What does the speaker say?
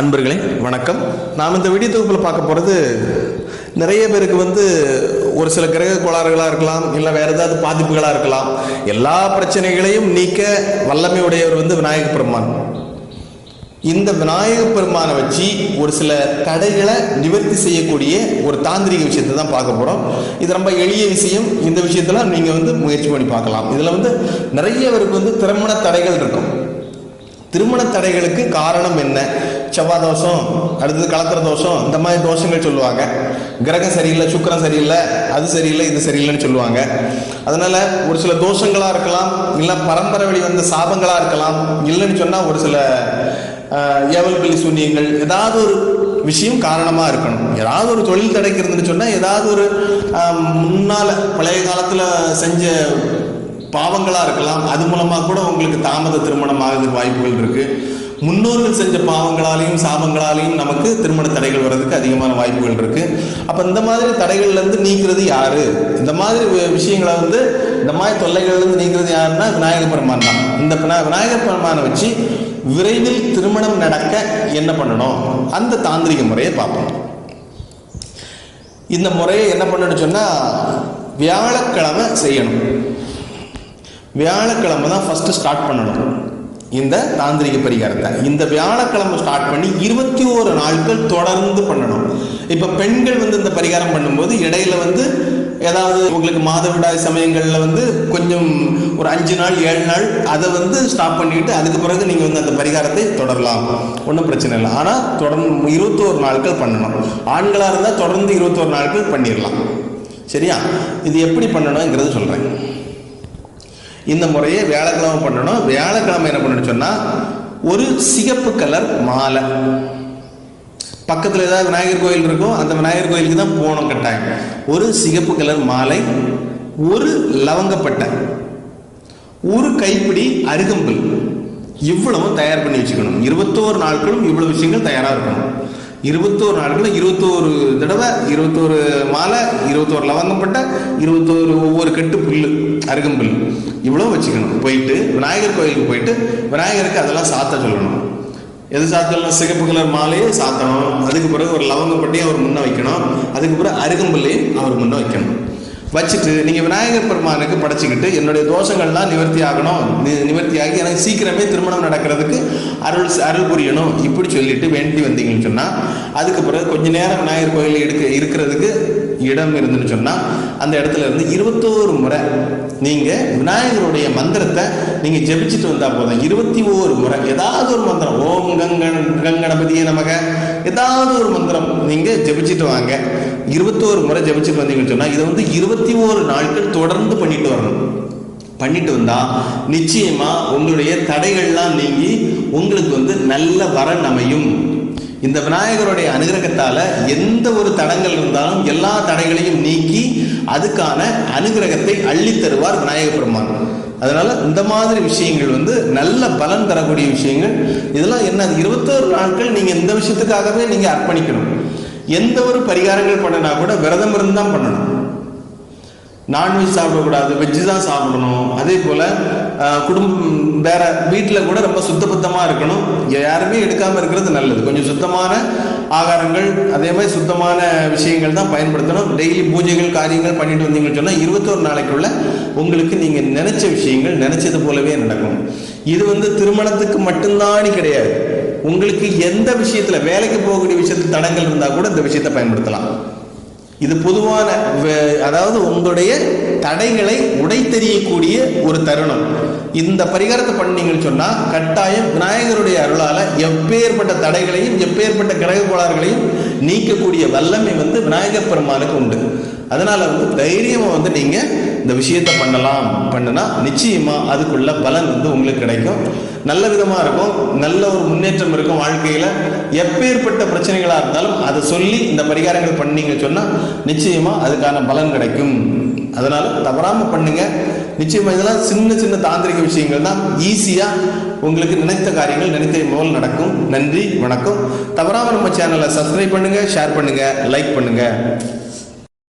அன்பர்களே வணக்கம். நாம் இந்த வீடியோ தொகுப்பில் பார்க்க போகிறது நிறைய பேருக்கு வந்து ஒரு சில கிரக கோளாறுகளாக இருக்கலாம் இல்லை வேறு ஏதாவது பாதிப்புகளாக இருக்கலாம். எல்லா பிரச்சனைகளையும் நீக்க வல்லமை உடையவர் வந்து விநாயக பெருமான். இந்த விநாயக பெருமானை வச்சு ஒரு சில தடைகளை நிவர்த்தி செய்யக்கூடிய ஒரு தாந்திரிக விஷயத்தை தான் பார்க்க போகிறோம் இது ரொம்ப எளிய விஷயம். இந்த விஷயத்தில் நீங்கள் வந்து முயற்சி பண்ணி பார்க்கலாம். இதில் வந்து நிறைய பேருக்கு வந்து திருமண தடைகள் இருக்கும். திருமண தடைகளுக்கு காரணம் என்ன? செவ்வாய் தோஷம் அடுத்தது கலத்திர தோஷம் இந்த மாதிரி தோஷங்கள் சொல்லுவாங்க. கிரகம் சரியில்லை சுக்கிரம் சரியில்லை அது சரியில்லை இது சரியில்லைன்னு சொல்லுவாங்க. அதனால ஒரு சில தோஷங்களா இருக்கலாம் இல்லை பரம்பரை வழி வந்த சாபங்களா இருக்கலாம் இல்லைன்னு சொன்னா ஒரு சில ஏவல்பள்ளி ஏவல் சூன்யங்கள் ஏதாவது ஒரு விஷயம் காரணமாக இருக்கணும். ஏதாவது ஒரு தொழில் தடைக்கு இருந்துன்னு ஏதாவது ஒரு முன்னால் பழைய காலத்தில் செஞ்ச பாவங்களாக இருக்கலாம். அது மூலமாக கூட உங்களுக்கு தாமத திருமணம் ஆகுது வாய்ப்புகள் இருக்குது முன்னோர்கள் செஞ்ச பாவங்களாலையும் சாபங்களாலையும் நமக்கு திருமண தடைகள் வர்றதுக்கு அதிகமான வாய்ப்புகள் இருக்கு. அப்ப இந்த மாதிரி தடைகள்ல இருந்து நீக்கிறது யாரு? இந்த மாதிரி விஷயங்களை வந்து இந்த மாதிரி தொல்லைகள்ல இருந்து நீக்கிறது யாருன்னா விநாயகர் பெருமான் தான். இந்த விநாயகர் பெருமானை வச்சு விரைவில் திருமணம் நடக்க என்ன பண்ணணும்? அந்த தாந்திரிக முறையை பார்ப்போம். இந்த முறையை என்ன பண்ணணும் சொன்னா வியாழக்கிழமை செய்யணும். வியாழக்கிழமை தான் ஃபர்ஸ்ட் ஸ்டார்ட் பண்ணணும். இந்த தாந்திரிக பரிகாரத்தை. இந்த வியாழக்கிழமை ஸ்டார்ட் பண்ணி இருபத்தி ஓரு நாட்கள் தொடர்ந்து பண்ணணும். இப்போ பெண்கள் வந்து இந்த பரிகாரம் பண்ணும்போது இடையில வந்து ஏதாவது உங்களுக்கு மாதவிடாய் சமயங்களில் வந்து கொஞ்சம் ஒரு அஞ்சு நாள் ஏழு நாள் அதை வந்து ஸ்டாப் பண்ணிட்டு அதுக்கு பிறகு நீங்கள் வந்து அந்த பரிகாரத்தை தொடரலாம். ஒன்றும் பிரச்சனை இல்லை. ஆனால் தொடர்ந்து இருபத்தோரு நாட்கள் பண்ணணும். ஆண்களாக இருந்தால் தொடர்ந்து இருபத்தோரு நாட்கள் பண்ணிடலாம் சரியா? இது எப்படி பண்ணணுங்கிறது சொல்கிறேன் இந்த முறையை வியாழக்கிழமை பண்ணணும். வியாழக்கிழமை என்ன பண்ணணும் சொன்னா ஒரு சிகப்பு கலர் மாலை. பக்கத்தில் ஏதாவது விநாயகர் கோயில் இருக்கும் அந்த விநாயகர் கோயிலுக்கு தான் போகணும் கட்டாயம். ஒரு சிகப்பு கலர் மாலை ஒரு லவங்கப்பட்டை ஒரு கைப்பிடி அருகம்புல். இவ்வளவும் தயார் பண்ணி வச்சுக்கணும். இருபத்தோரு நாட்களும் இவ்வளவு விஷயங்கள் தயாராக இருக்கணும். இருபத்தோரு நாட்களில் இருபத்தோரு தடவை இருபத்தோரு மாலை இருபத்தோரு லவங்கப்பட்டை இருபத்தோரு ஒவ்வொரு கட்டு புல்லு அருகம்புல் இவ்வளோ வச்சுக்கணும். போயிட்டு விநாயகர் கோயிலுக்கு போயிட்டு விநாயகருக்கு அதெல்லாம் சாத்த சொல்லணும். எது சாத்தலாம் சிகப்பு கலர் மாலையே சாத்தணும். அதுக்கு பிறகு ஒரு லவங்கப்பட்டியும் அவர் முன்ன வைக்கணும். அதுக்கு பிறகு அருகம்புல்லையும் அவர் முன்ன வைக்கணும். வச்சுட்டு நீங்கள் விநாயகர் பெருமானுக்கு படைச்சிக்கிட்டு என்னுடைய தோஷங்கள்லாம் நிவர்த்தி ஆகணும். நி- நிவர்த்தி ஆகி எனக்கு சீக்கிரமே திருமணம் நடக்கிறதுக்கு அருள் அருள் புரியணும். இப்படி சொல்லிட்டு வேண்டி வந்தீங்கன்னு சொன்னால் அதுக்கு பிறகு கொஞ்ச நேரம் விநாயகர் கோயில் எடுக்க இருக்கிறதுக்கு இடம் இருந்துன்னு சொன்னால் அந்த இடத்துல இருந்து இருபத்தோரு முறை நீங்கள் விநாயகருடைய மந்திரத்தை நீங்கள் ஜெபிச்சுட்டு வந்தால் போதும். இருபத்தி ஓரு முறை. ஏதாவது ஒரு மந்திரம். ஓம் கங்கண கங்கணபதியே நமக. ஏதாவது ஒரு மந்திரம் நீங்கள் ஜெபிச்சுட்டு வாங்க. இருபத்தோரு முறை ஜெபிச்சுட்டு வந்தீங்கன்னு சொன்னால் இதை வந்து இருபத்தி ஓரு நாட்கள் தொடர்ந்து பண்ணிட்டு வரணும். பண்ணிட்டு வந்தால் நிச்சயமாக உங்களுடைய தடைகள்லாம் நீங்கி உங்களுக்கு வந்து நல்ல வரன் அமையும். இந்த விநாயகருடைய அனுகிரகத்தால எந்த ஒரு தடங்கள் இருந்தாலும் எல்லா தடைகளையும் நீக்கி அதுக்கான அனுகிரகத்தை அள்ளி தருவார் விநாயக பெருமான். அதனால இந்த மாதிரி விஷயங்கள் வந்து நல்ல பலன் தரக்கூடிய விஷயங்கள். இதெல்லாம் என்ன இருபத்தோரு நாட்கள் நீங்க இந்த விஷயத்துக்காகவே நீங்க அர்ப்பணிக்கணும். எந்த ஒரு பரிகாரங்கள் பண்ணினா கூட விரதம் இருந்து தான் பண்ணணும். நான்வெஜ் சாப்பிடக்கூடாது வெஜ்ஜு தான் சாப்பிடணும். அதே போல் குடும்பம் வேற வீட்டில் கூட ரொம்ப சுத்தபத்தமாக இருக்கணும். யாருமே எடுக்காமல் இருக்கிறது நல்லது. கொஞ்சம் சுத்தமான ஆகாரங்கள் அதே மாதிரி சுத்தமான விஷயங்கள் தான் பயன்படுத்தணும். டெய்லி பூஜைகள் காரியங்கள் பண்ணிட்டு வந்தீங்கன்னு சொன்னால் இருபத்தோரு நாளைக்குள்ள உங்களுக்கு நீங்கள் நினைச்ச விஷயங்கள் நினைச்சது போலவே நடக்கும். இது வந்து திருமணத்துக்கு மட்டும்தான் கிடையாது. உங்களுக்கு எந்த விஷயத்துல வேலைக்கு போகக்கூடிய விஷயத்துல தடங்கள் இருந்தால் கூட இந்த விஷயத்தை பயன்படுத்தலாம். இது பொதுவான வே- அதாவது உங்களுடைய தடைகளை உடைத்தெறியக்கூடிய ஒரு தருணம். இந்த பரிகாரத்தை பண்ணீங்கன்னு சொன்னால் கட்டாயம் விநாயகருடைய அருளால் எப்பேற்பட்ட தடைகளையும் எப்பேற்பட்ட கிரக கோளாறுகளையும் நீக்கக்கூடிய வல்லமை வந்து விநாயகர் பெருமானுக்கு உண்டு. அதனால் வந்து தைரியமாக வந்து நீங்கள் இந்த விஷயத்தை பண்ணலாம். பண்ணுனா நிச்சயமாக அதுக்குள்ள பலன் வந்து உங்களுக்கு கிடைக்கும். நல்ல விதமாக இருக்கும். நல்ல ஒரு முன்னேற்றம் இருக்கும் வாழ்க்கையில். எப்பேற்பட்ட பிரச்சனைகளாக இருந்தாலும் அதை சொல்லி இந்த பரிகாரங்கள் பண்ணீங்கன்னு சொன்னால் நிச்சயமாக அதுக்கான பலன் கிடைக்கும். அதனால தவறாம பண்ணுங்க. நிச்சயமா இதெல்லாம் சின்ன சின்ன தாந்திரிக விஷயங்கள் தான் ஈஸியா உங்களுக்கு நினைத்த காரியங்கள் நினைத்த போல் நடக்கும். நன்றி வணக்கம். தவறாம நம்ம சேனலை சப்ஸ்கிரைப் பண்ணுங்க ஷேர் பண்ணுங்க லைக் பண்ணுங்க.